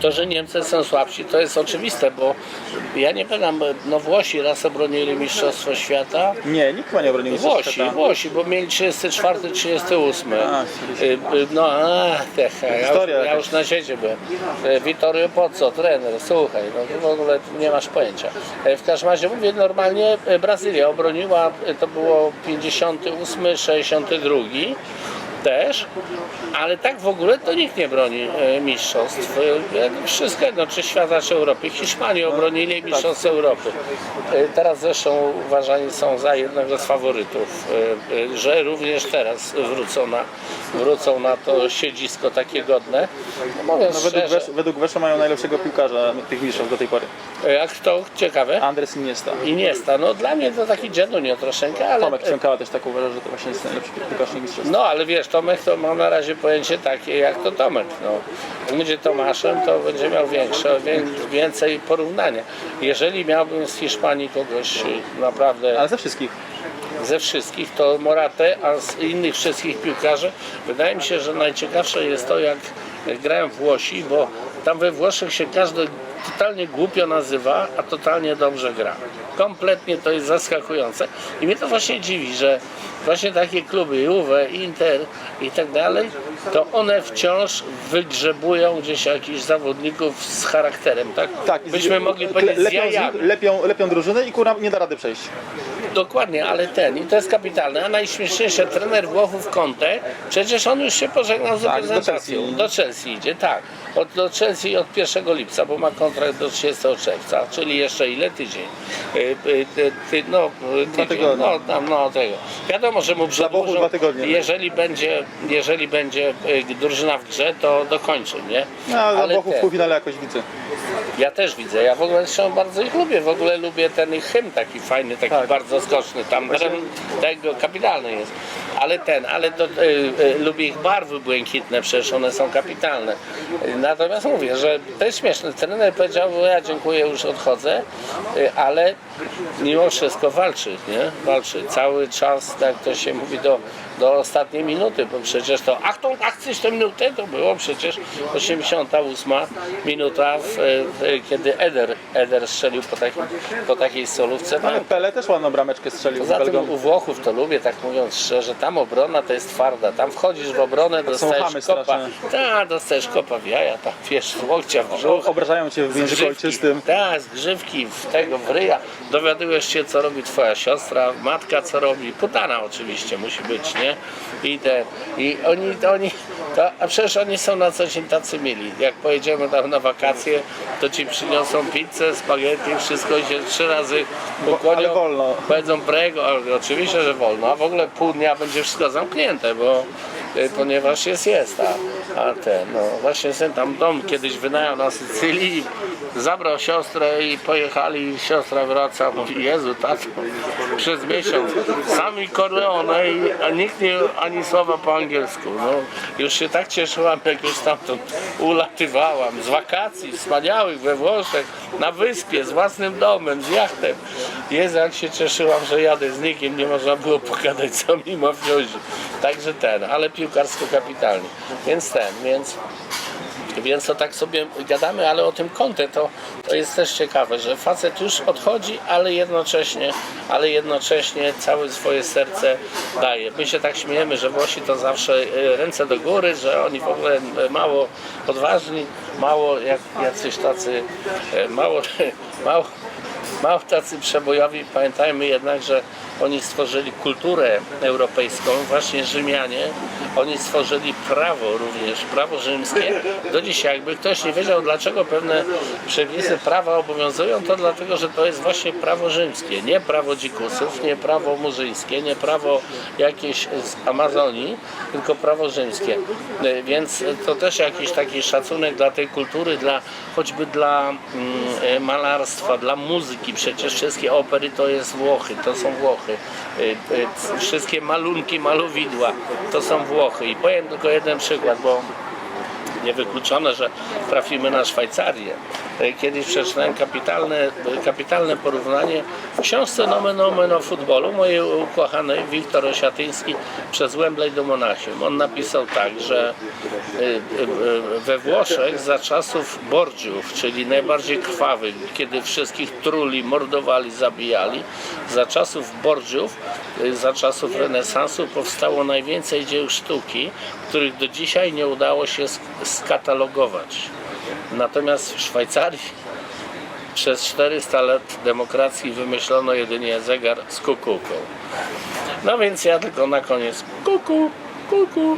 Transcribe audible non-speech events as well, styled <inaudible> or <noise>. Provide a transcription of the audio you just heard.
To, że Niemcy są słabsi, to jest oczywiste, bo ja nie pamiętam, no Włosi raz obronili Mistrzostwo Świata. Nie, nikt chyba nie obronił mistrzostwa Włosi, świata. Włosi, bo mieli 34, 38. A, Y, y, No, a, techa, ja, już, Historia ja jakaś. już na świecie byłem. Y, Vittorio Pozzo, trener, słuchaj, no ty w ogóle nie masz pojęcia. Y, W każdym razie mówię, normalnie y, Brazylia obroniła, y, to było 58, 62 też, ale tak w ogóle to nikt nie broni e, mistrzostw. E, Wszystko jedno, czy świata, czy Europy. Hiszpanii obronili mistrzostw Europy. E, Teraz zresztą uważani są za jednego z faworytów, że również teraz wrócą na, wrócą na to siedzisko takie godne. No, No, według, Wesz, według Wesza mają najlepszego piłkarza tych mistrzów do tej pory. jak to ciekawe, Andres Iniesta. Iniesta, no dla mnie to taki dziadunio troszeczkę, ale... Tomek Ciąkała też tak uważa, że to właśnie jest najlepszy piłkarz tych mistrzostw. No ale wiesz, Tomek to ma na razie pojęcie takie jak to Tomek. No. Jak będzie Tomaszem, to będzie miał większe, wię- więcej porównania. Jeżeli miałbym z Hiszpanii kogoś y, naprawdę Ale ze wszystkich. ze wszystkich, to Moratę, a z innych wszystkich piłkarzy wydaje mi się, że najciekawsze jest to jak grają Włosi, bo tam we Włoszech się każdy totalnie głupio nazywa, a totalnie dobrze gra. Kompletnie to jest zaskakujące i mnie to właśnie dziwi, że właśnie takie kluby Juve, Inter i tak dalej, to one wciąż wygrzebują gdzieś jakichś zawodników z charakterem, tak? Tak, Byśmy mogli powiedzieć z lepią, jajami. lepią, lepią drużynę i kurwa nie da rady przejść. Dokładnie, ale ten, i to jest kapitalne. A najśmieszniejsze, trener Włochów Conte, przecież on już się pożegnał z Tak, reprezentacją. Do Chelsea idzie, tak. Od, do Chelsea od 1 lipca, bo ma kontrakt do 30 czerwca, czyli jeszcze ile? Tydzień. Y, y, ty, ty, no, tydzień, no, tam, no tego. Wiadomo, że mu przedłużą. dwa tygodnie. Jeżeli będzie, jeżeli będzie y, drużyna w grze, to dokończy, nie? No, ale, ale Włochów w półfinale jakoś widzę. ja też widzę, ja w ogóle zresztą bardzo ich lubię, w ogóle lubię ten ich hymn taki fajny, taki Tak. bardzo skoczny, tam ten, tego kapitalny jest. Ale ten, ale to, y, y, lubię ich barwy błękitne, przecież one są kapitalne. Natomiast mówię, że to jest śmieszne. Trener powiedział, ja dziękuję, już odchodzę, y, ale mimo wszystko walczy, nie? Walczy cały czas, tak to się mówi, do, do ostatniej minuty, bo przecież to, ach tą akcję tę minutę, to było przecież 88 minuta, w, w, kiedy Eder, Eder strzelił po, takim, po takiej solówce. No, Ale Pele też ładną brameczkę strzelił Poza tym u Włochów to lubię, tak mówiąc szczerze, tam obrona to jest twarda, tam wchodzisz w obronę, chamy dostajesz kopa, tak, dostajesz kopa w jaja, tam wiesz, w łokcia, w brzuch, Obrażają cię w języku ojczystym. tak, z grzywki, w tego, w ryja. Dowiadujesz się, co robi twoja siostra, matka, co robi. Putana oczywiście musi być, nie? I te, i oni, to oni, to, a przecież oni są na co dzień tacy mili. Jak pojedziemy tam na wakacje, to ci przyniosą pizzę, spaghetti, wszystko i się trzy razy ukłonią. ale wolno. Powiedzą prego, ale oczywiście, że wolno, a w ogóle pół dnia będzie wszystko zamknięte, bo ponieważ jest jest, a, a ten, no właśnie syn tam dom kiedyś wynajął na Sycylii, zabrał siostrę i pojechali, siostra wraca, mówi, Jezu, tato, przez miesiąc, sami Corleone, i- a nikt nie, ani słowa po angielsku, no, już się tak cieszyłam, jak już stamtąd ulatywałam, z wakacji wspaniałych we Włoszech, na wyspie, z własnym domem, z jachtem, Jezu, jak się cieszyłam, że jadę z nikim, nie można było pogadać z sami mafiozi, także ten, ale piłkarsko kapitalnie, więc ten, więc więc to tak sobie gadamy, ale o tym kąte to, to jest też ciekawe, że facet już odchodzi, ale jednocześnie, ale jednocześnie całe swoje serce daje. My się tak śmiejemy, że Włosi to zawsze e, ręce do góry, że oni w ogóle e, mało odważni, mało jak jacyś tacy, e, mało, <laughs> mało, mało tacy przebojowi. Pamiętajmy jednak, że oni stworzyli kulturę europejską, właśnie Rzymianie. Oni stworzyli prawo również, prawo rzymskie. Do dzisiaj, jakby ktoś nie wiedział, dlaczego pewne przepisy prawa obowiązują, to dlatego, że to jest właśnie prawo rzymskie, nie prawo dzikusów, nie prawo murzyńskie, nie prawo jakieś z Amazonii, tylko prawo rzymskie. E, Więc to też jakiś taki szacunek dla tej kultury, dla, choćby dla mm, e, malarstwa, dla muzyki. Przecież wszystkie opery to jest Włochy, to są Włochy. E, e, Wszystkie malunki, malowidła to są Włochy. I powiem tylko jeden przykład, bo niewykluczone, że trafimy na Szwajcarię. E, Kiedyś przeczytałem kapitalne, kapitalne porównanie w książce Nomen Omen o futbolu mojej ukochanej Wiktor Osiatyński przez Wembley do Monachium. On napisał tak, że y, y, we Włoszech za czasów Borgiów, czyli najbardziej krwawych, kiedy wszystkich truli, mordowali, zabijali, za czasów Borgiów, y, za czasów renesansu powstało najwięcej dzieł sztuki, których do dzisiaj nie udało się sk- skatalogować. Natomiast w Szwajcarii przez 400 lat demokracji wymyślono jedynie zegar z kukułką. No więc ja tylko na koniec kuku, kuku.